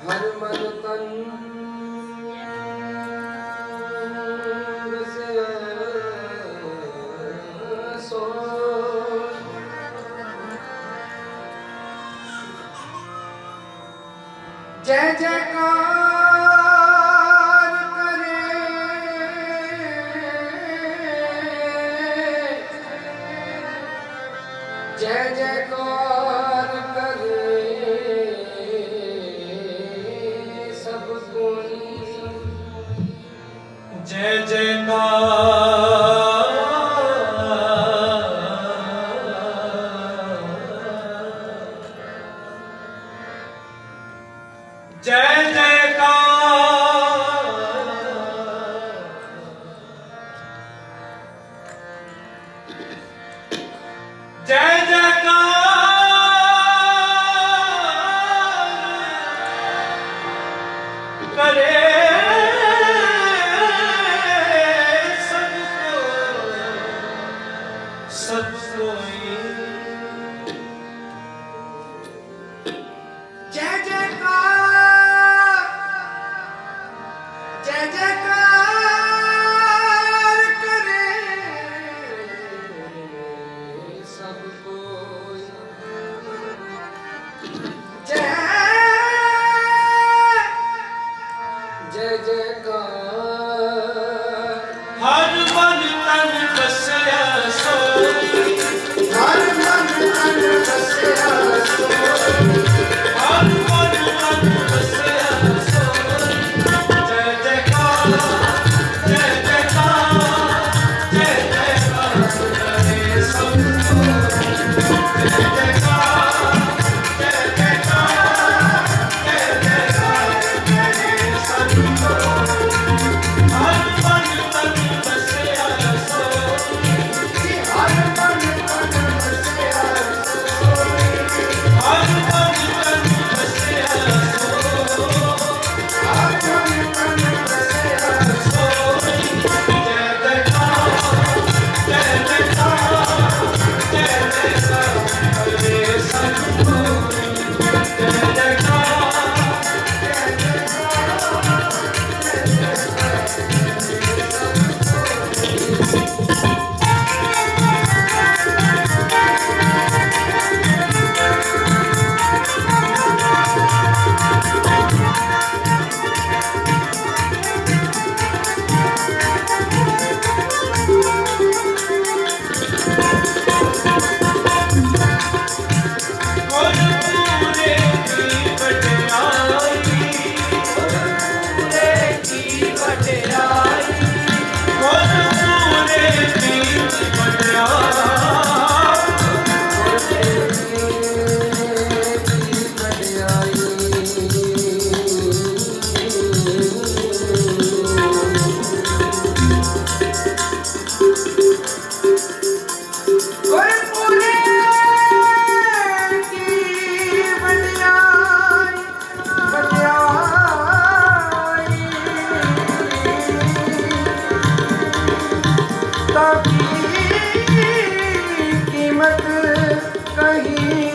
ਹਰ ਮਨ ਤਨ ਰਸ ਸੋ ਜੈ ਜੈ ਕਾ ਜੈ ਜੈ ਕੋ जय जयकार 姐姐好 कीमत कहीं।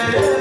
Yeah.